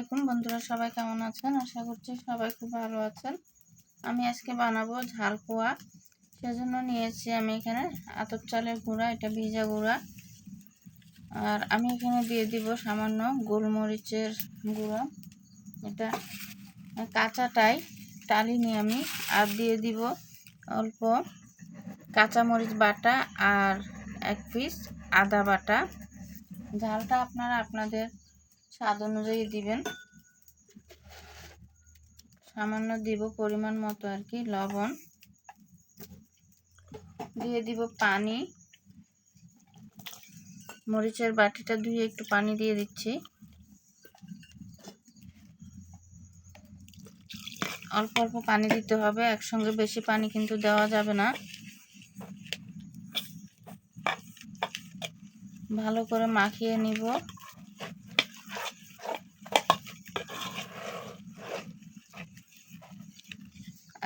আলাইকুম বন্ধুরা, সবাই কেমন আছেন? আশা করছি সবাই খুব ভালো আছেন। আমি আজকে বানাবো ঝাল পোয়া। সেজন্য নিয়েছি আমি এখানে আতপ চালের গুঁড়া, এটা ভিজা গুঁড়া। আর আমি এখানে দিয়ে দিব সামান্য গোলমরিচের গুঁড়ো। এটা কাঁচাটাই টালিনি আমি। আর দিয়ে দিব অল্প কাঁচামরিচ বাটা আর এক পিস আদা বাটা। ঝালটা আপনারা আপনাদের স্বাদ অনুযায়ী দিবেন। সামান্য দিব পরিমাণ মতো আর কি, লবণ। দিয়ে দিব পানি। মরিচের বাটিটা ধুয়ে একটু পানি দিয়ে দিচ্ছি। অল্প অল্প পানি দিতে হবে, একসঙ্গে বেশি পানি কিন্তু দেওয়া যাবে না। ভালো করে মাখিয়ে নিব।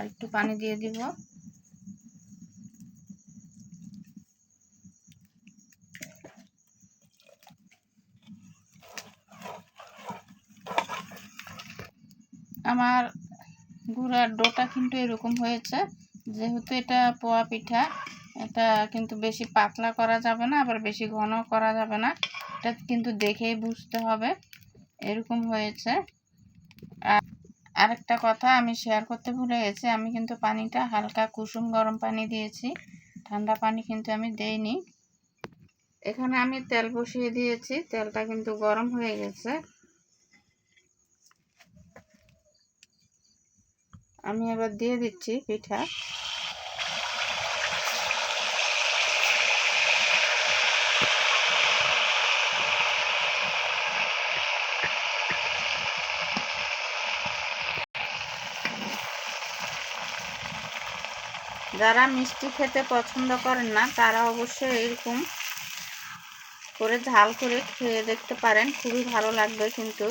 আর একটু পানি দিয়ে দিব। আমার গুড়ার ডোটা কিন্তু এরকম হয়েছে, যেহেতু এটা পোয়া পিঠা, এটা কিন্তু বেশি পাতলা করা যাবে না, আবার বেশি ঘন করা যাবে না। এটা কিন্তু দেখেই বুঝতে হবে, এরকম হয়েছে। আরেকটা কথা আমি শেয়ার করতে ভুলে গেছি, আমি কিন্তু পানিটা হালকা কুসুম গরম পানি দিয়েছি, ঠান্ডা পানি কিন্তু আমি দেইনি। এখানে আমি তেল বসিয়ে দিয়েছি, তেলটা কিন্তু গরম হয়ে গেছে। আমি এবার দিয়ে দিচ্ছি পিঠা। যারা মিষ্টি খেতে পছন্দ করেন না, তারা অবশ্যই এরকম করে ঝাল করে খেয়ে দেখতে পারেন। খুবই ভালো লাগবে কিন্তু।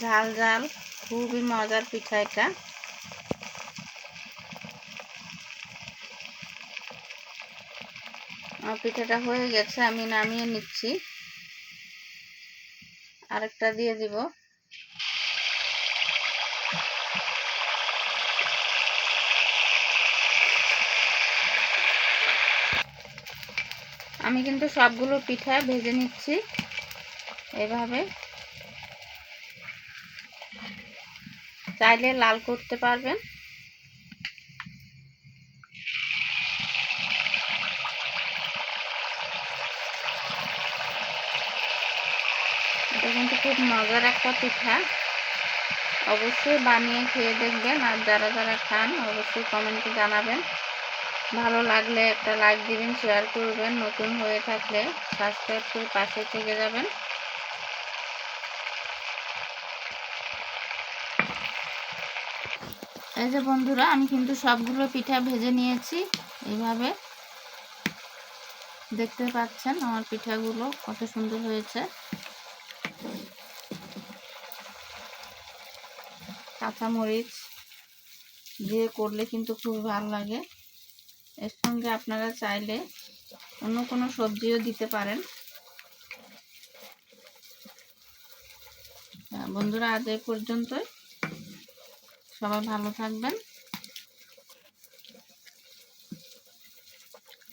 ঝাল ঝাল, খুবই মজার পিঠা এটা। আমার পিঠাটা হয়ে গেছে, আমি নামিয়ে নিচ্ছি। আরেকটা দিয়ে দিব। আমি কিন্তু সবগুলো পিঠা ভেজে নিচ্ছি এভাবে। চাইলে লাল করতে পারবেন। এটা কিন্তু খুব মজার একটা পিঠা। অবশ্যই বানিয়ে খেয়ে দেখবেন, আর যারা যারা খান অবশ্যই কমেন্টে জানাবেন। ভালো লাগলে একটা লাইক দিবেন শেয়ার করবেন, নতুন হয়ে থাকলে সাবস্ক্রাইব করে পাশে থেকে যাবেন। এই যে বন্ধুরা, আমি কিন্তু সবগুলো পিঠা ভেজে নিয়েছি। এইভাবে দেখতে পাচ্ছেন আমার পিঠাগুলো কত সুন্দর হয়েছে। কাঁচামরিচ দিয়ে করলে কিন্তু খুব ভালো লাগে। এর সঙ্গে আপনারা চাইলে অন্য কোনো সবজিও দিতে পারেন। বন্ধুরা, আজ এই পর্যন্তই। সবাই ভালো থাকবেন।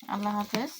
আল্লাহ হাফেজ।